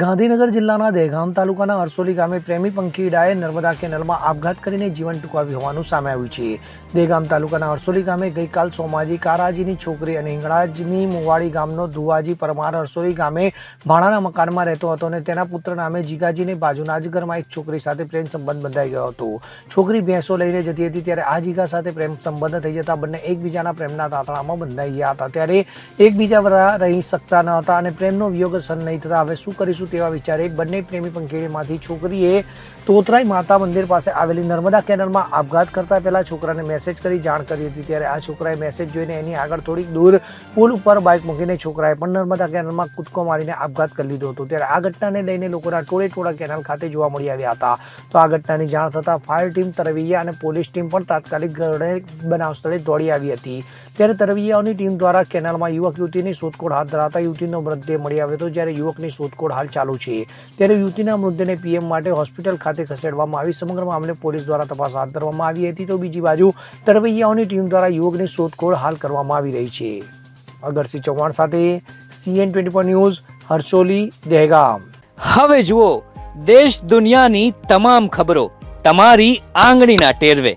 ગાંધીનગર જિલ્લાના દહેગામ તાલુકાના અરસોલી ગામે પ્રેમી પંખીડાએ નર્મદા કેનાલમાં આપઘાત કરીને જીવન ટૂંકાવ્યું હોવાનું સામે આવ્યું છે. દહેગામ તાલુકાના અરસોલી ગામે ગઈકાલ સોમાજી કારાજીની છોકરી અને હિંગળાજની મુવાડી ગામનો ધુવાજી પરમાર અરસોલી ગામે ભાણાના મકાનમાં રહેતો હતો અને તેના પુત્ર નામે જીગાજીને બાજુના જ ઘરમાં એક છોકરી સાથે પ્રેમ સંબંધ બંધાઈ ગયો હતો. છોકરી ભેંસો લઈને જતી હતી ત્યારે આ જીગા સાથે પ્રેમ સંબંધ થઈ જતા બંને એકબીજાના પ્રેમના તાતણામાં બંધાઈ ગયા હતા. ત્યારે એકબીજા રહી શકતા ન હતા અને પ્રેમનો વિયોગ સહન નહીં થતા. હવે શું કરીશું? તેવા વિચારે બંને પ્રેમી પંખીડીમાંથી છોકરીએ તોતરાઈ માતા મંદિર પાસે આવેલી નર્મદા કેનલમાં આપઘાત કરતા પહેલાં છોકરાને મેસેજ કરી જાણ કરી હતી ત્યારે આ છોકરાએ મેસેજ જોઈને એની આગળ થોડીક દૂર પુલ ઉપર બાઇક મૂકીને છોકરાએ પણ નર્મદા કેનલમાં કૂદકો મારીને આપઘાત કરી લીધો હતો. ત્યારે આ ઘટનાને લઈને લોકોના ટોળે ટોળા કેનાલ ખાતે જોવા મળી આવ્યા હતા. તો આ ઘટનાની જાણ થતાં ફાયર ટીમ તરવૈયા અને પોલીસ ટીમ પણ તાત્કાલિક બનાવ સ્થળે દોડી આવી હતી. ત્યારે તરવૈયાઓની ટીમ દ્વારા કેનાલમાં યુવક યુવતીની શોધખોળ હાથ ધરાતા યુવતીનો મૃતદેહ મળી આવ્યો હતો જ્યારે યુવકની શોધખોળ હાલ ચાલુ છે. ત્યારે યુવતીના મૃતદેહને પીએમ માટે હોસ્પિટલ ખાતે ખસેડવામાં આવી. સમગ્ર મામલે પોલીસ દ્વારા તપાસ હાથ ધરવામાં આવી હતી. તો બીજી બાજુ તરવૈયાઓની ટીમ દ્વારા યુવકની શોધખોળ હાલ કરવામાં આવી રહી છે. અગરસિંહ ચૌહાણ સાથે CN twenty four news, Harsoli, Dehgam. હવે જુઓ, દેશ દુનિયાની તમામ ખબરો તમારી આંગળીના ટેરવે.